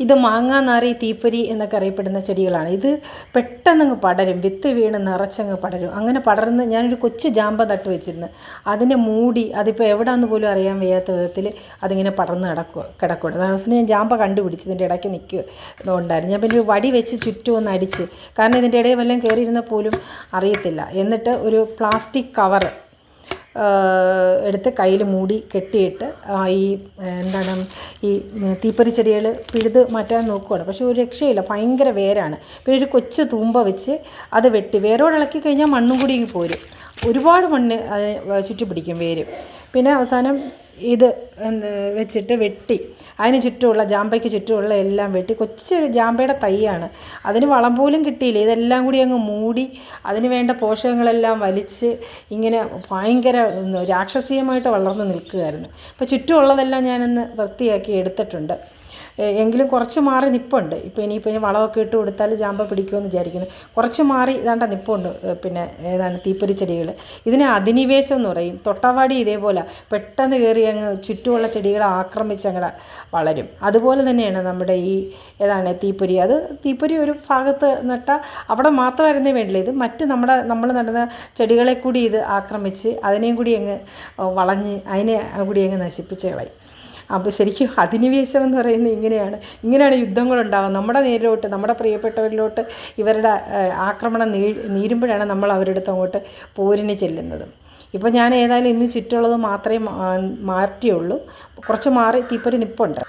ഇത് മാങ്ങാനാറി തീപ്പൊരി എന്നൊക്കെ അറിയപ്പെടുന്ന ചെടികളാണ്. ഇത് പെട്ടെന്നങ്ങ് പടരും. വിത്ത് വീണ് നിറച്ചങ്ങ് പടരും. അങ്ങനെ പടർന്ന് ഞാനൊരു കൊച്ചു ജാമ്പ നട്ട് വെച്ചിരുന്നു. അതിനെ മൂടി അതിപ്പോൾ എവിടെയാണെന്ന് പോലും അറിയാൻ വയ്യാത്ത വിധത്തിൽ അതിങ്ങനെ പടർന്ന് കിടക്കുക കിടക്കുകയാണ് ദിവസം ഞാൻ ജാമ്പ കണ്ടുപിടിച്ച് ഇതിന്റെ ഇടയ്ക്ക് നിൽക്കുക ഉണ്ടായിരുന്നു ഞാൻ പിന്നെ ഒരു വടി വെച്ച് ചുറ്റും ഒന്ന് അടിച്ച്. കാരണം ഇതിന്റെ ഇടയിൽ വല്ലതും കയറിയിരുന്നാൽ പോലും അറിയത്തില്ല. എന്നിട്ട് ഒരു പ്ലാസ്റ്റിക് കവറ് എടുത്ത് കയ്യിൽ മൂടി കെട്ടിയിട്ട് ഈ എന്താണ് ഈ തീപ്പറി ചെടികൾ പിഴുത് മാറ്റാൻ നോക്കുകയാണ് പക്ഷേ ഒരു രക്ഷയില്ല ഭയങ്കര വേരാണ്. പിന്നെ ഒരു കൊച്ചു തൂമ്പ വെച്ച് അത് വെട്ടി വേരോട് ഇളക്കി കഴിഞ്ഞാൽ മണ്ണും കൂടി പോരും. ഒരുപാട് മണ്ണ് ചുറ്റി പിടിക്കും വേര്. പിന്നെ അവസാനം ഇത് വെച്ചിട്ട് വെട്ടി. അതിന് ചുറ്റുമുള്ള ജാമ്പയ്ക്ക് ചുറ്റുമുള്ള എല്ലാം വെട്ടി. കൊച്ചൊരു ജാമ്പയുടെ തൈയാണ്. അതിന് വളം പോലും കിട്ടിയില്ല. ഇതെല്ലാം കൂടി അങ്ങ് മൂടി അതിന് വേണ്ട പോഷകങ്ങളെല്ലാം വലിച്ച് ഇങ്ങനെ ഭയങ്കര രാക്ഷസീയമായിട്ട് വളർന്ന് നിൽക്കുകയായിരുന്നു അപ്പോൾ ചുറ്റുമുള്ളതെല്ലാം ഞാനൊന്ന് വൃത്തിയാക്കി എടുത്തിട്ടുണ്ട്. എങ്കിലും കുറച്ച് മാറി നിപ്പുണ്ട്. ഇപ്പോൾ ഇനിയിപ്പോൾ ഇനി വളമൊക്കെ ഇട്ട് കൊടുത്താൽ ജാമ്പ പിടിക്കുമെന്ന് വിചാരിക്കുന്നു. കുറച്ച് മാറി ഇതാണ്ട നിപ്പുണ്ട്. പിന്നെ ഏതാണ് തീപ്പൊരി ചെടികൾ ഇതിനെ അധിനിവേശം എന്ന് പറയും. തൊട്ടവാടി ഇതേപോലെ. പെട്ടെന്ന് കയറി അങ്ങ് ചുറ്റുമുള്ള ചെടികളെ ആക്രമിച്ച് അങ്ങനെ വളരും. അതുപോലെ തന്നെയാണ് നമ്മുടെ ഈ ഏതാണ് തീപ്പൊരി. അത് തീപ്പൊരി ഒരു ഭാഗത്ത് നട്ടാൽ അവിടെ മാത്രമായിരുന്നേ വേണ്ടില്ല. ഇത് മറ്റ് നമ്മുടെ നമ്മൾ നടുന്ന ചെടികളെ കൂടി ഇത് ആക്രമിച്ച് അതിനെയും കൂടി അങ്ങ് വളഞ്ഞ് അതിനെ കൂടി അങ്ങ് നശിപ്പിച്ച് കളയും. അപ്പോൾ ശരിക്കും അധിനിവേശം എന്ന് പറയുന്നത് ഇങ്ങനെയാണ്. ഇങ്ങനെയാണ് യുദ്ധങ്ങളുണ്ടാവുക. നമ്മുടെ നേരിലോട്ട് നമ്മുടെ പ്രിയപ്പെട്ടവരിലോട്ട് ഇവരുടെ ആക്രമണം നീ നീരുമ്പോഴാണ് നമ്മൾ അവരുടെ അടുത്ത് അങ്ങോട്ട് പോരിന് ചെല്ലുന്നത്. ഇപ്പോൾ ഞാൻ ഏതായാലും ഇന്ന് ചുറ്റുള്ളത് മാത്രമേ മാറ്റിയുള്ളൂ. കുറച്ച് മാറി തീപ്പൊരി നിപ്പുണ്ട്.